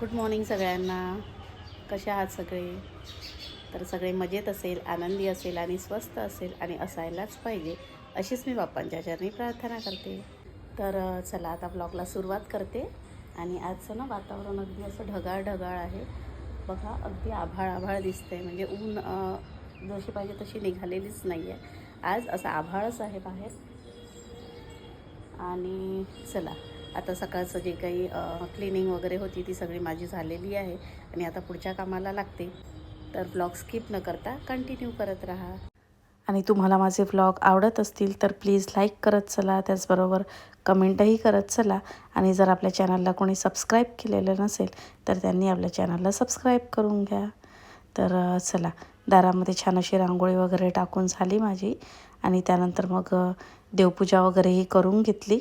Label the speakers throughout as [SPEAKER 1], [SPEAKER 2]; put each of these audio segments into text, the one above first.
[SPEAKER 1] Good morning सगळ्यांना. कसे आहात सगळे? तर सगळे मजेत असेल आनंदी असेल आणि स्वस्त असेल आणि असायलाच पाहिजे अशीच मी बाप्पांच्या चरणी प्रार्थना करते. तर चला आता ब्लॉगला सुरुवात करते. आणि आजचं ना वातावरण अगदी असं ढगाळ ढगाळ आहे. बघा अगदी आभाळ आभाळ दिसतंय. म्हणजे ऊन जशी पाहिजे तशी निघालेलीच नाही आहे आज असं आभाळच आहे बाहेर. आणि चला. आता सकाळचं जे काही क्लिनिंग वगैरे होती ती सगळी माझी झालेली आहे आणि आता पुढच्या कामाला लागते. तर ब्लॉग स्किप न करता कंटिन्यू करत राहा. आणि तुम्हाला माझे व्लॉग आवडत असतील तर प्लीज लाईक करत चला. त्याचबरोबर कमेंटही करत चला. आणि जर आपल्या चॅनलला कोणी सबस्क्राईब केलेलं नसेल तर त्यांनी आपल्या चॅनलला सबस्क्राईब करून घ्या. तर चला. दारामध्ये छान अशी रांगोळी वगैरे टाकून झाली माझी. आणि त्यानंतर मग देवपूजा वगैरेही करून घेतली.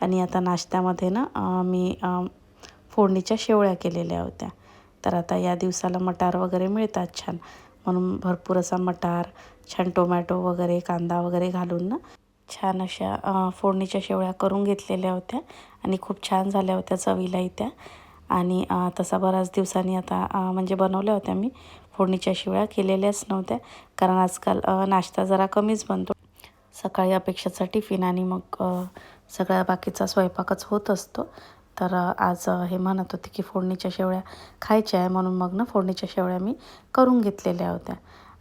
[SPEAKER 1] आणि आता नाश्त्यामध्ये ना मी फोडणीच्या शेवळ्या केलेल्या होत्या. तर आता या दिवसाला मटार वगैरे मिळतात छान. म्हणून भरपूर असा मटार छान टोमॅटो वगैरे कांदा वगैरे घालून ना छान अशा फोडणीच्या शेवळ्या करून घेतलेल्या होत्या. आणि खूप छान झाल्या होत्या चवीलाही त्या आणि तसा बऱ्याच दिवसांनी आता म्हणजे बनवल्या होत्या मी. फोडणीच्या शेवळ्या केलेल्याच नव्हत्या. कारण आजकाल नाश्ता जरा कमीच बनतो. सकाळी अपेक्षाचा टिफिन आणि मग सगळ्या बाकीचा स्वयंपाकच होत असतो. तर आज हे म्हणत होते की फोडणीच्या शेवळ्या खायच्या आहे म्हणून मग ना फोडणीच्या शेवळ्या मी करून घेतलेल्या होत्या.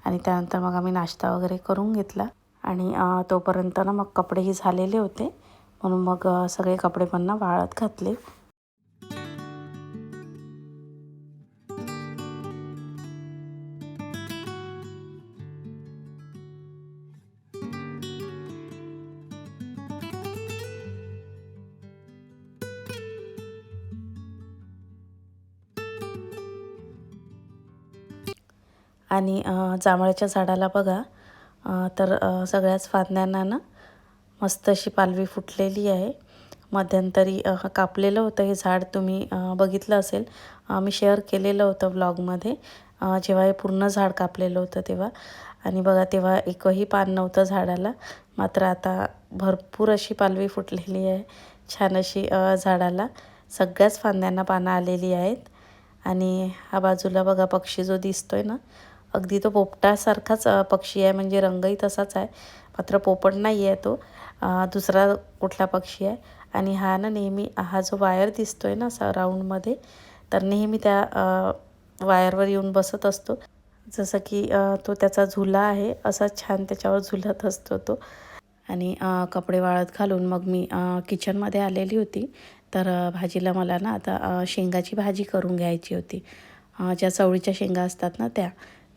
[SPEAKER 1] आणि त्यानंतर मग आम्ही नाश्ता वगैरे करून घेतला. आणि तोपर्यंत ना मग कपडेही झालेले होते. म्हणून मग सगळे कपडे पण ना वाळत घातले. आणि जांभळाच्या झाडाला बघा. तर सगळ्याच फांद्यांना ना मस्त अशी पालवी फुटलेली आहे. मध्यंतरी कापलेलं होतं हे झाड तुम्ही बघितलं असेल. मी शेअर केलेलं होतं व्लॉगमध्ये जेव्हा हे पूर्ण झाड कापलेलं होतं तेव्हा. आणि बघा तेव्हा एकही पान नव्हतं झाडाला. मात्र आता भरपूर अशी पालवी फुटलेली आहे. छान अशी झाडाला सगळ्याच फांद्यांना पानं आलेली आहेत. आणि हा बाजूला बघा पक्षी जो दिसतोय ना अगदी तो पोपटासारखाच पक्षी आहे. म्हणजे रंगही तसाच आहे. मात्र पोपट नाही आहे तो. दुसरा कुठला पक्षी आहे? आणि हा ना नेहमी हा जो वायर दिसतोय ना असा राऊंडमध्ये तर नेहमी त्या वायरवर येऊन बसत असतो. जसं की तो त्याचा झुला आहे. असा छान त्याच्यावर झुलत असतो तो. आणि कपडे वाळत घालून मग मी किचनमध्ये आलेली होती. तर भाजीला मला ना आता शेंगाची भाजी करून घ्यायची होती. ज्या चवळीच्या शेंगा असतात ना त्या.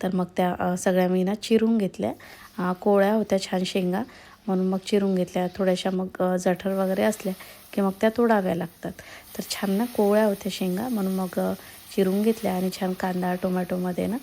[SPEAKER 1] तर मग त्या सगळ्या मी ना चिरून घेतल्या. कोळ्या होत्या छान शेंगा. म्हणून मग चिरून घेतल्या. थोड्याशा मग जठर वगैरे असल्या की मग त्या तोडाव्या लागतात. तर छान ना कोवळ्या होत्या शेंगा. म्हणून मग चिरून घेतल्या आणि छान कांदा टोमॅटोमध्ये ना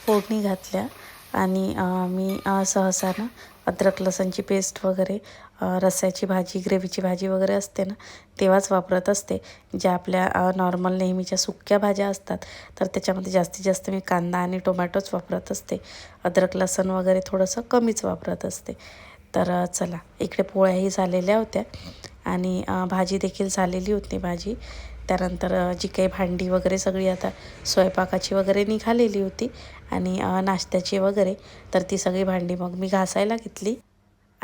[SPEAKER 1] फोडणी घातल्या. आणि मी सहसा ना अद्रक लसणची पेस्ट वगैरे रस्स्याची भाजी ग्रेव्हीची भाजी वगैरे असते ना तेव्हाच वापरत असते. ज्या आपल्या नॉर्मल नेहमीच्या सुक्या भाज्या असतात तर त्याच्यामध्ये जास्तीत जास्त मी कांदा आणि टोमॅटोच वापरत असते. अद्रक लसण वगैरे थोडंसं कमीच वापरत असते. तर चला इकडे पोळ्याही झालेल्या होत्या आणि भाजी देखील झालेली होती भाजी. त्यानंतर जी काही भांडी वगैरे सगळी आता स्वयंपाकाची वगैरे निघालेली होती आणि नाश्त्याची वगैरे तर ती सगळी भांडी मग मी घासायला घेतली.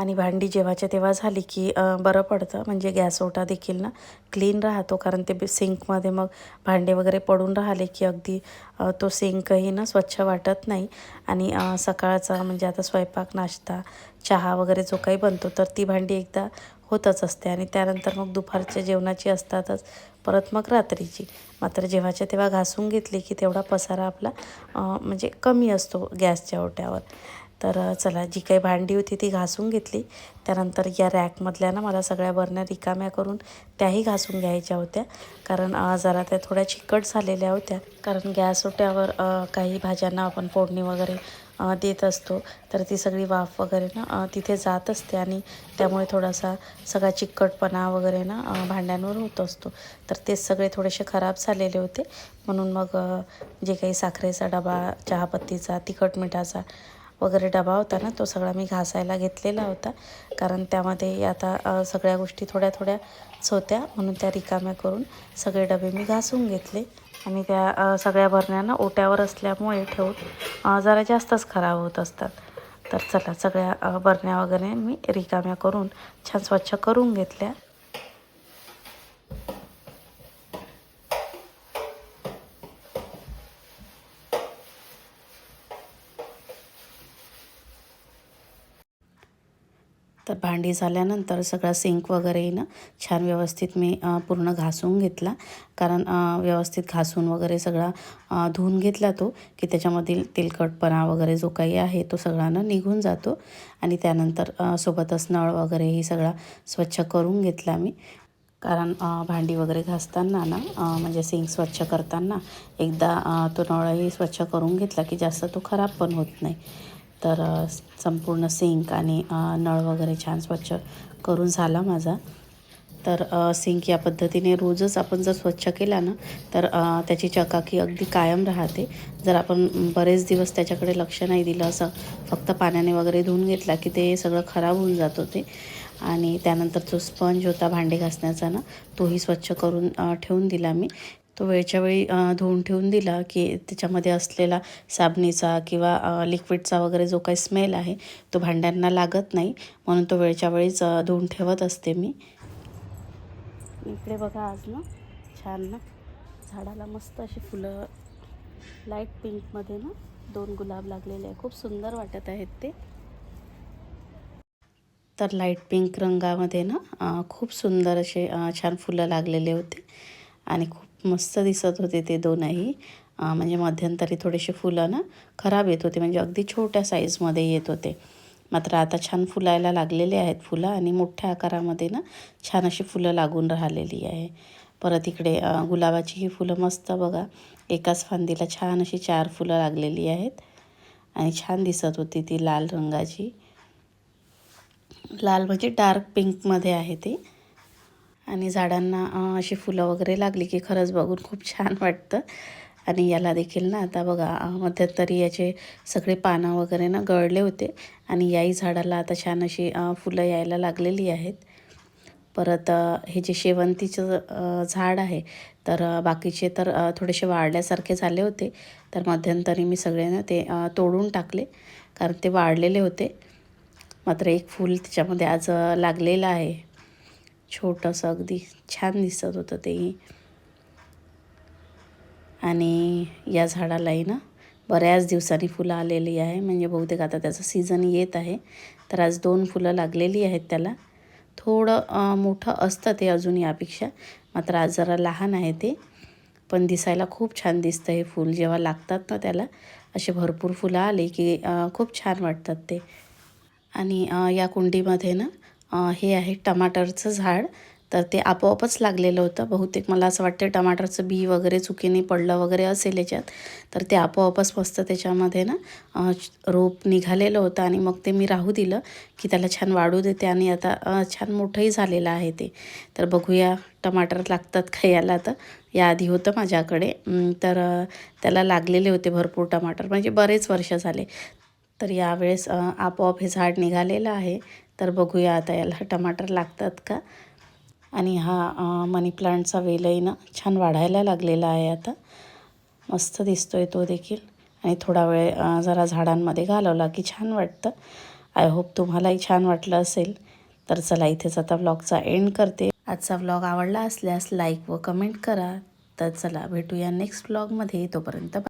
[SPEAKER 1] आणि भांडी जेव्हाच्या तेव्हा झाली की बरं पडतं. म्हणजे गॅस ओटा देखील ना क्लीन राहतो. कारण ते सिंकमध्ये मग भांडे वगैरे पडून राहिले की अगदी तो सिंकही ना स्वच्छ वाटत नाही. आणि सकाळचा म्हणजे आता स्वयंपाक नाश्ता चहा वगैरे जो काही बनतो तर ती भांडी एकदा होतच असते. आणि त्यानंतर मग दुपारच्या जेवणाची असतातच परत मग रात्रीची. मात्र जेव्हाच्या तेव्हा घासून घेतली की तेवढा पसारा आपला म्हणजे कमी असतो गॅसच्या ओट्यावर. तर चला जी काही भांडी होती ती घासून घेतली. त्यानंतर या रॅकमधल्या ना मला सगळ्या बरण्या रिकाम्या करून त्याही घासून घ्यायच्या होत्या. कारण जरा त्या थोड्या चिकट झालेल्या होत्या. कारण गॅस ओट्यावर काही भाज्यांना आपण फोडणी वगैरे देत असतो. तर ती सगळी वाफ वगैरे ना तिथे जात असते आणि त्यामुळे थोडासा सगळा चिकटपणा वगैरे ना भांड्यांवर होत असतो. तर ते सगळे थोडेसे खराब झालेले होते. म्हणून मग जे काही साखरेचा डबा चहापत्तीचा तिखट मिठाचा वगैरे डबा होता ना तो सगळा मी घासायला घेतलेला होता. कारण त्यामध्ये आता सगळ्या गोष्टी थोड्या थोड्याच होत्या. म्हणून त्या रिकाम्या करून सगळे डबे मी घासून घेतले. आणि त्या सगळ्या भरण्यानं ओट्यावर असल्यामुळे ठेवून जरा जास्तच खराब होत असतात. तर चला सगळ्या बरण्या वगैरे मी रिकाम्या करून छान स्वच्छ करून घेतल्या. तर भांडी झाल्यानंतर सगळा सिंक वगैरे ना छान व्यवस्थित मी पूर्ण घासून घेतला. कारण व्यवस्थित घासून वगैरे सगळा धुवून घेतला तो की त्याच्यामधील तेलकटपणा वगैरे जो काही आहे तो सगळा ना निघून जातो. आणि त्यानंतर सोबतच नळ वगैरेही सगळा स्वच्छ करून घेतला मी. कारण भांडी वगैरे घासताना ना म्हणजे सिंक स्वच्छ करताना एकदा तो नळही स्वच्छ करून घेतला की जास्त तो खराब पण होत नाही. तर संपूर्ण सिंक आणि नळ वगैरे छान स्वच्छ करून झाला माझा. तर सिंक या पद्धतीने रोजच आपण जर स्वच्छ केला ना तर त्याची चकाकी अगदी कायम राहते. जर आपण बरेच दिवस त्याच्याकडे लक्ष नाही दिलं असं फक्त पाण्याने वगैरे धुवून घेतला की ते सगळं खराब होऊन जात होते. आणि त्यानंतर जो स्पंज होता भांडे घासण्याचा ना तोही स्वच्छ करून ठेवून दिला मी. तो वेळच्या वेळी धुवून ठेवून दिला की त्याच्यामध्ये असलेला साबणीचा किंवा लिक्विडचा वगैरे जो काही स्मेल आहे तो भांड्यांना लागत नाही. म्हणून तो वेळच्या वेळीच धुवून ठेवत असते मी. इकडे बघा आज ना छान ना झाडाला मस्त अशी फुलं लाइट पिंकमध्ये ना दोन गुलाब लागलेले आहे खूप सुंदर वाटत आहेत ते. तर लाइट पिंक रंगामध्ये ना खूप सुंदर असे छान फुलं लागलेले होते. आणि खूप मस्त दिसत होते ते दोनही. म्हणजे मध्यंतरी थोडेसे फुलं ना खराब येत होते म्हणजे अगदी छोट्या साईजमध्ये येत होते. मात्र आता छान फुलायला लागलेले आहेत फुलं आणि मोठ्या आकारामध्ये ना छान अशी फुलं लागून राहिलेली आहे. परत इकडे गुलाबाची ही फुलं मस्त बघा. एकाच फांदीला छान अशी चार फुलं लागलेली आहेत. आणि छान दिसत होती ती लाल रंगाची. लाल म्हणजे डार्क पिंकमध्ये आहे ती. आणि झाडांना अशी फुलं वगैरे लागली की खरंच बघून खूप छान वाटतं. आणि याला देखील ना आता बघा मध्यंतरी याचे सगळे पानं वगैरे ना गळले होते. आणि याही झाडाला आता छान अशी फुलं यायला लागलेली आहेत. परत हे जे शेवंतीचं झाड आहे तर बाकीचे तर थोडेसे वाळल्यासारखे झाले होते. तर मध्यंतरी मी सगळे ना ते तोडून टाकले कारण ते वाळलेले होते. मात्र एक फूल त्याच्यामध्ये आज लागलेलं आहे. छोटंसं अगदी छान दिसत होतं तेही. आणि या झाडालाही ना बऱ्याच दिवसांनी फुलं आलेली आहे. म्हणजे बहुतेक आता त्याचं सीझन येत आहे. तर आज दोन फुलं लागलेली आहेत त्याला. थोडं मोठं असतं ते अजून यापेक्षा. मात्र आज जरा लहान आहे ते. पण दिसायला खूप छान दिसतं हे फूल. जेव्हा लागतात ना त्याला असे भरपूर फुलं आली की खूप छान वाटतात ते. आणि या कुंडीमध्ये ना हे आहे टमाटरचं झाड. तर ते आपोआपच लागलेलं होतं. बहुतेक मला असं वाटतं टमाटरचं बी वगैरे चुकीने पडलं वगैरे असेल याच्यात. तर ते आपोआपच मस्त त्याच्यामध्ये ना रोप निघालेलं होतं आणि मग ते मी राहू दिलं की त्याला छान वाढू देते आणि आता छान मोठंही झालेलं आहे ते. तर बघूया टमाटर लागतात का याला तर. याआधी होतं माझ्याकडे. तर त्याला लागलेले होते भरपूर टमाटर. म्हणजे बरेच वर्ष झाले. तर यावेळेस आपोआप हे झाड निघालेलं आहे. तर बघूया आता याला टमाटर लागतात का? आणि हा मनी प्लांटचा वेलही ना छान वाढायला लागलेला आहे आता. मस्त दिसतोय तो देखील. आणि थोडा वेळ जरा झाडांमध्ये घालवला की छान वाटतं. आय होप तुम्हालाही छान वाटलं असेल. तर चला इथेच आता व्लॉगचा एंड करते. आजचा व्लॉग आवडला असल्यास लाईक व कमेंट करा. तर चला भेटूया नेक्स्ट व्लॉगमध्ये तोपर्यंत